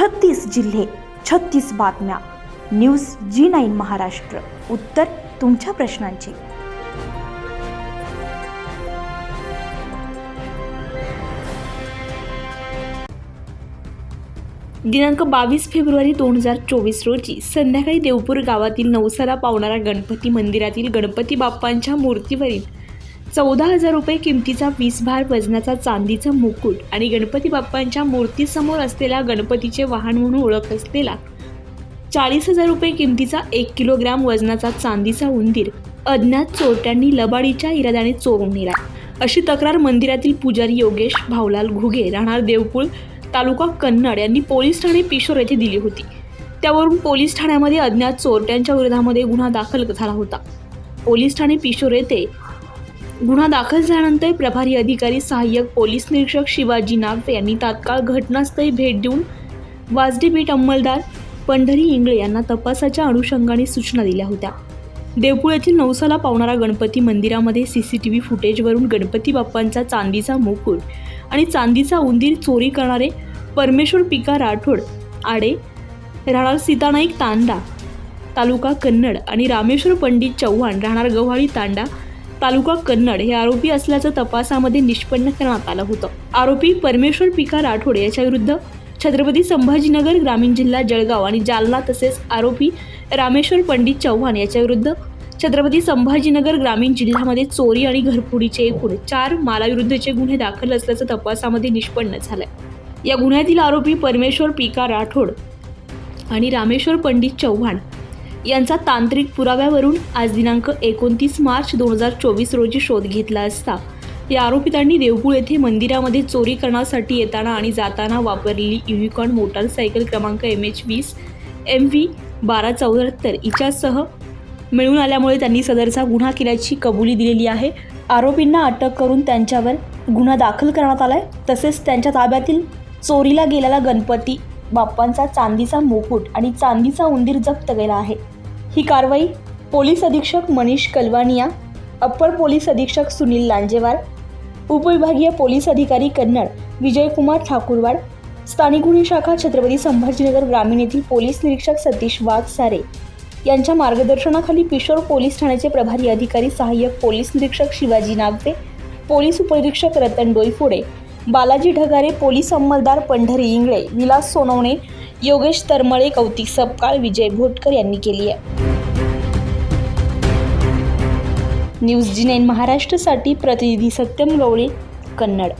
छत्तीस जिल्हे छत्तीस बातम्या. News G nine Maharashtra. उत्तर तुमच्या प्रश्नांची. दिनांक बावीस फेब्रुवारी दोन हजार चोवीस रोजी संध्याकाळी देवपूर गावातील नवसाला पावणारा गणपती मंदिरातील गणपती बाप्पांच्या मूर्तीवरील चौदा हजार रुपये किमतीचा वीस भार वजनाचा चांदीचा मुकुट आणि गणपती बाप्पांच्या मूर्तीसमोर असलेल्या गणपतीचे वाहन म्हणून ओळख असलेला चाळीस हजार रुपये किमतीचा एक किलोग्राम वजनाचा चांदीचा उंदीर अज्ञात चोरट्यांनी लबाडीच्या इराद्याने चोरून नेला. अशी तक्रार मंदिरातील पुजारी योगेश भावलाल घुगे राहणार देवपूळ तालुका कन्नड यांनी पोलीस ठाणे पिशोर येथे दिली होती. त्यावरून पोलीस ठाण्यामध्ये अज्ञात चोरट्यांच्या विरोधामध्ये गुन्हा दाखल झाला होता. पोलीस ठाणे पिशोर येथे गुन्हा दाखल झाल्यानंतर प्रभारी अधिकारी सहाय्यक पोलीस निरीक्षक शिवाजी नागवे यांनी तात्काळ घटनास्थळी भेट देऊन वाजडी बीट अंमलदार पंढरी इंगळे यांना तपासाच्या अनुषंगाने सूचना दिल्या होत्या. देवपूळ येथील नवसाला पावणारा गणपती मंदिरामध्ये सी सी टी व्ही फुटेजवरून गणपती बाप्पांचा चांदीचा मुकुट आणि चांदीचा उंदीर चोरी करणारे परमेश्वर पिका राठोड आडे राहणार सीतानाईक तांडा तालुका कन्नड आणि रामेश्वर पंडित चव्हाण राहणार गव्हाळी तांडा तालुका कन्नड हे आरोपी असल्याचं तपासामध्ये निष्पन्न करण्यात आलं होतं. आरोपी परमेश्वर पिका राठोड याच्या विरुद्ध छत्रपती संभाजीनगर ग्रामीण जिल्हा जळगाव आणि जालना तसेच आरोपी रामेश्वर पंडित चव्हाण याच्या विरुद्ध छत्रपती संभाजीनगर ग्रामीण जिल्ह्यामध्ये चोरी आणि घरफोडीचे एकूण चार मालाविरुद्धचे गुन्हे दाखल असल्याचं तपासामध्ये निष्पन्न झालंय. या गुन्ह्यातील आरोपी परमेश्वर पिका राठोड आणि रामेश्वर पंडित चव्हाण यांचा तांत्रिक पुराव्यावरून आज दिनांक एकोणतीस मार्च दोन हजार चोवीस रोजी शोध घेतला असता. या आरोपितांनी देवपूळ येथे मंदिरामध्ये चोरी करण्यासाठी येताना आणि जाताना वापरलेली युनिकॉर्न मोटारसायकल क्रमांक एम एच वीस एम व्ही बारा चौऱ्याहत्तर हिच्यासह मिळून आल्यामुळे त्यांनी सदरचा गुन्हा केल्याची कबुली दिलेली आहे. आरोपींना अटक करून त्यांच्यावर गुन्हा दाखल करण्यात आला आहे तसेच त्यांच्या ताब्यातील चोरीला गेलेला गणपती बाप्पांचा चांदीचा मुकुट आणि चांदीचा उंदीर जप्त केला आहे. ही कारवाई पोलीस अधीक्षक मनीष कलवानिया अप्पर पोलीस अधीक्षक सुनील लांजेवार उपविभागीय पोलीस अधिकारी कन्नड विजयकुमार ठाकूरवाड स्थानिक गुन्हे शाखा छत्रपती संभाजीनगर ग्रामीण येथील पोलीस निरीक्षक सतीश वाघसारे यांच्या मार्गदर्शनाखाली पिशोर पोलीस ठाण्याचे प्रभारी अधिकारी सहाय्यक पोलीस निरीक्षक शिवाजी नागवे पोलीस उपनिरीक्षक रतन डोईफोडे बालाजी ढगारे पोलीस अंमलदार पंढरी इंगळे विलास सोनवणे योगेश तरमळे कौतिक सपकाळ विजय भोटकर यांनी केली आहे. न्यूज जी नाईन महाराष्ट्रसाठी प्रतिनिधी सत्यम गवळे कन्नड.